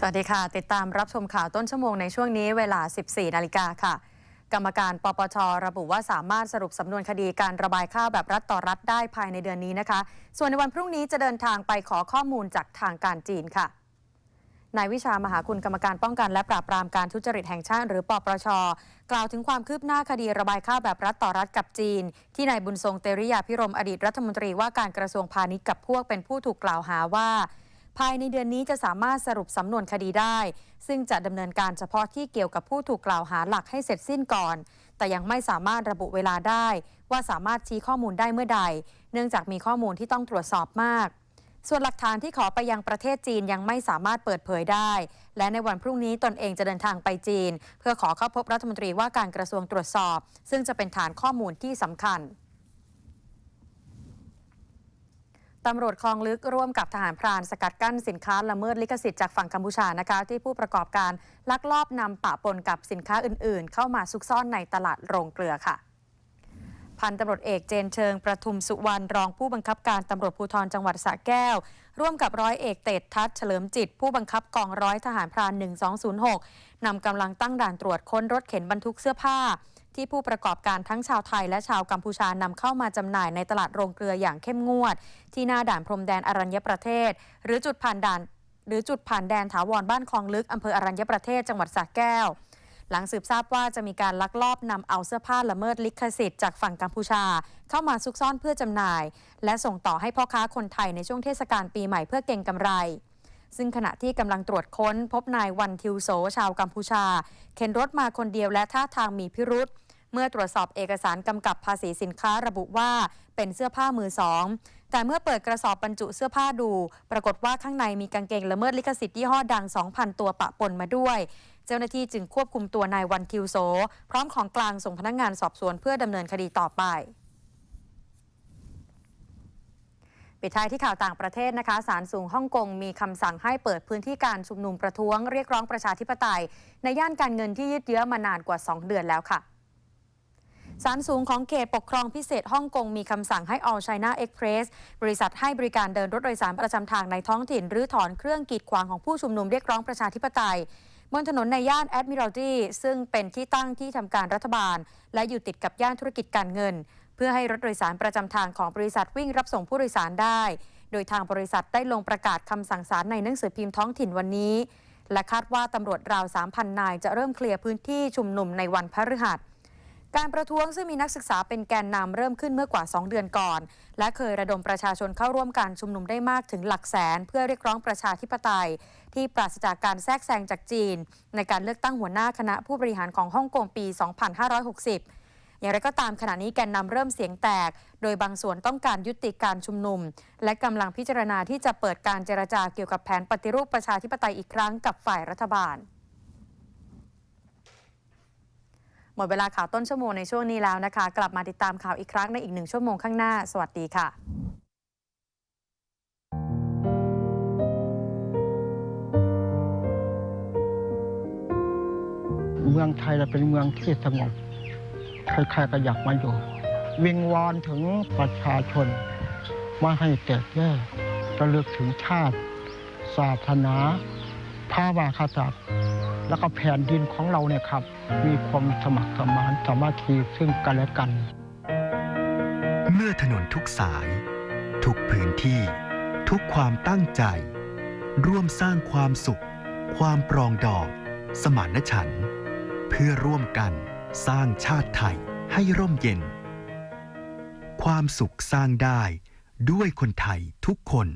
สวัสดีค่ะ ติดตามรับชมข่าวต้นชั่วโมงในช่วงนี้เวลา 14 นาฬิกาค่ะ กรรมการปปชระบุว่าสามารถสรุปสำนวนคดีการระบายข้าวแบบรัฐต่อรัฐได้ภายในเดือนนี้นะคะ ส่วนในวันพรุ่งนี้จะเดินทางไปขอข้อมูลจากทางการจีนค่ะนายวิชามหาคุณกรรมการป้องกันและปราบปรามการทุจริตแห่งชาติ หรือปปชกล่าวถึงความคืบหน้าคดีระบายข้าวแบบรัฐต่อรัฐกับจีน ที่นายบุญทรงเตริยาพิรมอดีตรัฐมนตรีว่าการกระทรวงพาณิชย์กับพวกเป็นผู้ถูกกล่าวหาว่า ภายในเดือนนี้จะสามารถสรุปสำนวนคดีได้ ซึ่งจะดำเนินการเฉพาะที่เกี่ยวกับผู้ถูกกล่าวหาหลักให้เสร็จสิ้นก่อน แต่ยังไม่สามารถระบุเวลาได้ ว่าสามารถชี้ข้อมูลได้เมื่อใด เนื่องจากมีข้อมูลที่ต้องตรวจสอบมาก ส่วนหลักฐานที่ขอไปยังประเทศจีนยังไม่สามารถเปิดเผยได้ และในวันพรุ่งนี้ตนเองจะเดินทางไปจีน เพื่อขอเข้าพบรัฐมนตรีว่าการกระทรวงตรวจสอบ ซึ่งจะเป็นฐานข้อมูลที่สำคัญ ตำรวจคลองลึกร่วมกับทหารพรานสกัดกั้นสินค้าละเมิดลิขสิทธิ์จากฝั่งกัมพูชานะคะที่ผู้ประกอบการลักลอบนำปะปนกับสินค้าอื่น ๆ เข้ามาซุกซ่อนในตลาดโรงเกลือค่ะพันตำรวจเอกเจนเชิงประทุมสุวรรณรองผู้บังคับการตำรวจภูธรจังหวัดสระแก้ว ร่วมกับร้อยเอกเตดทัศเฉลิมจิต ผู้บังคับกองร้อยทหารพราน 1206นำกำลังตั้งด่านตรวจค้นรถเข็นบรรทุกเสื้อผ้า ที่ผู้ประกอบการทั้งชาวไทยและชาวกัมพูชานำเข้ามาจำหน่ายในตลาดโรงเกลืออย่างเข้มงวด ที่หน้าด่านพรมแดนอรัญญประเทศ หรือจุดผ่านด่าน หรือจุดผ่านแดนถาวรบ้านคลองลึกอำเภออรัญญประเทศจังหวัดสระแก้ว หลังสืบทราบว่าจะมีการลักลอบนำเอาเสื้อผ้าละเมิดลิขสิทธิ์จากฝั่งกัมพูชา เข้ามาซุกซ่อนเพื่อจำหน่าย และส่งต่อให้พ่อค้าคนไทยในช่วงเทศกาลปีใหม่เพื่อเก็งกำไรซึ่งขณะที่กำลังตรวจค้นพบนายวันทิวโสชาวกัมพูชา เข็นรถมาคนเดียวและท่าทางมีพิรุษ เมื่อตรวจสอบเอกสารกำกับภาษีสินค้าระบุว่าเป็นเสื้อผ้ามือสองแต่เมื่อเปิดกระสอบบรรจุเสื้อผ้าดู ปรากฏว่าข้างในมีกางเกงละเมิดลิขสิทธิ์ยี่ห้อดัง 2,000 ตัวปะปนมาด้วย เจ้าหน้าที่จึงควบคุมตัวนายวันทิวโสพร้อมของกลางส่งพนักงานสอบสวนเพื่อดำเนินคดีต่อไปปิดท้ายที่ข่าวต่างประเทศนะคะศาลสูงฮ่องกงมีคำสั่งให้เปิดพื้นที่การชุมนุมประท้วงเรียกร้องประชาธิปไตย ในย่านการเงินที่ยืดเยื้อมานานกว่า 2 เดือนแล้วค่ะ ศาลสูงของเขตปกครองพิเศษฮ่องกงมีคำสั่งให้ All China Express บริษัทให้บริการเดินรถโดยสารประจำทางในท้องถิ่นหรือถอนเครื่องกีดขวางของผู้ชุมนุมเรียกร้องประชาธิปไตยบนถนนในย่าน Admiralty ซึ่งเป็นที่ตั้งที่ทำการรัฐบาล และอยู่ติดกับย่านธุรกิจการเงิน เพื่อให้รถโดยสารประจำทางของบริษัทวิ่งรับส่งผู้โดยสารได้ โดยทางบริษัทได้ลงประกาศคำสั่งศาลในหนังสือพิมพ์ท้องถิ่นวันนี้ และคาดว่าตำรวจราว 3,000 นายจะเริ่มเคลียร์พื้นที่ชุมนุมในวันพฤหัส การประท้วงซึ่งมีนักศึกษาเป็นแกนนำเริ่มขึ้นเมื่อกว่า 2 เดือนก่อน และเคยระดมประชาชนเข้าร่วมการชุมนุมได้มากถึงหลักแสน เพื่อเรียกร้องประชาธิปไตย ที่ปราศจากการแทรกแซงจากจีน ในการเลือกตั้งหัวหน้าคณะผู้บริหารของฮ่องกงปี 2560อย่างไรก็ตามขณะนี้แกนนำเริ่มเสียงแตก โดยบางส่วนต้องการยุติการชุมนุม และกำลังพิจารณาที่จะเปิดการเจรจาเกี่ยวกับแผนปฏิรูปประชาธิปไตยอีกครั้งกับฝ่ายรัฐบาล หมดเวลาข่าวต้นชั่วโมงในช่วงนี้แล้วนะคะ กลับมาติดตามข่าวอีกครั้งในอีกหนึ่งชั่วโมงข้างหน้า สวัสดีค่ะเมืองไทยเราเป็นเมืองที่สงบใครๆก็อยากมาอยู่ วิงวอนถึงประชาชนม่ให้แตกแยกระลึกถึงชาติ ศาสนา พระวาคศัตริย์ แล้วก็แผ่นดินของเราเนี่ยครับ มีความสมัครสมานสามัคคีซึ่งกันและกัน เมื่อถนนทุกสาย ทุกพื้นที่ ทุกความตั้งใจ ร่วมสร้างความสุข ความปรองดองสมานฉันท์เพื่อร่วมกันสร้างชาติไทยให้ร่มเย็น ความสุขสร้างได้ด้วยคนไทยทุกคน